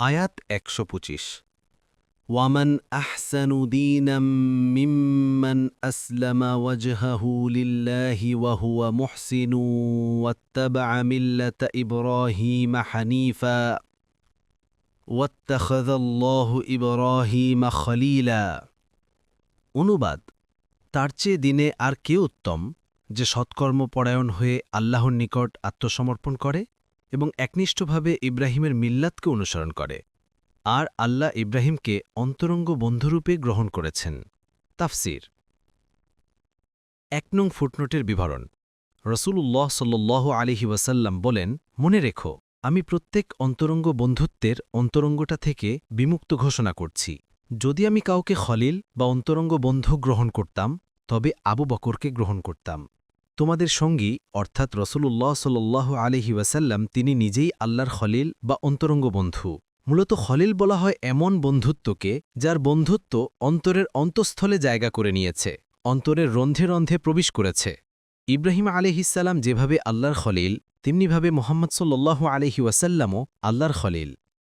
আয়াত একশো পঁচিশ। ওয়ামান আহসানু দীনাম মিম্মান আসলামা ওয়াজহাহু লিল্লাহি ওয়া হুয়া মুহসিনু ইব্রাহিমা হানিফা ইব্রাহিমা খলীলা। অনুবাদ, তার চেয়ে দিনে আর কে উত্তম যে সৎকর্মপরায়ণ হয়ে আল্লাহর নিকট আত্মসমর্পণ করে? এবং একনিষ্ঠভাবে ইব্রাহিমের মিল্লাতকে অনুসরণ করে। আর আল্লাহ ইব্রাহিমকে অন্তরঙ্গ বন্ধুরূপে গ্রহণ করেছেন। তাফসির। এক নং ফুটনোটের বিবরণ। রসুলুল্লাহ সাল্লাহ আলিহি ওয়াসাল্লাম বলেন, মনে রেখো, আমি প্রত্যেক অন্তরঙ্গ বন্ধুত্বের অন্তরঙ্গটা থেকে বিমুক্ত ঘোষণা করছি। যদি আমি কাউকে খলিল বা অন্তরঙ্গ বন্ধু গ্রহণ করতাম, তবে আবু বকরকে গ্রহণ করতাম। তোমাদের সঙ্গী, অর্থাৎ রসুলুল্লাহ সাল্লাহ আলহি ওয়াসাল্লাম, তিনি নিজেই আল্লাহর খলিল বা অন্তরঙ্গ বন্ধু। মূলত খলিল বলা হয় এমন বন্ধুত্বকে যার বন্ধুত্ব অন্তরের অন্তঃস্থলে জায়গা করে নিয়েছে, অন্তরের রন্ধে রন্ধে প্রবেশ করেছে। ইব্রাহিম আলহিসাল্লাম যেভাবে আল্লাহর খলিল, তেমনিভাবে মোহাম্মদ সাল্লাহ আলহি ওয়াসাল্লামও আল্লাহর খলিল।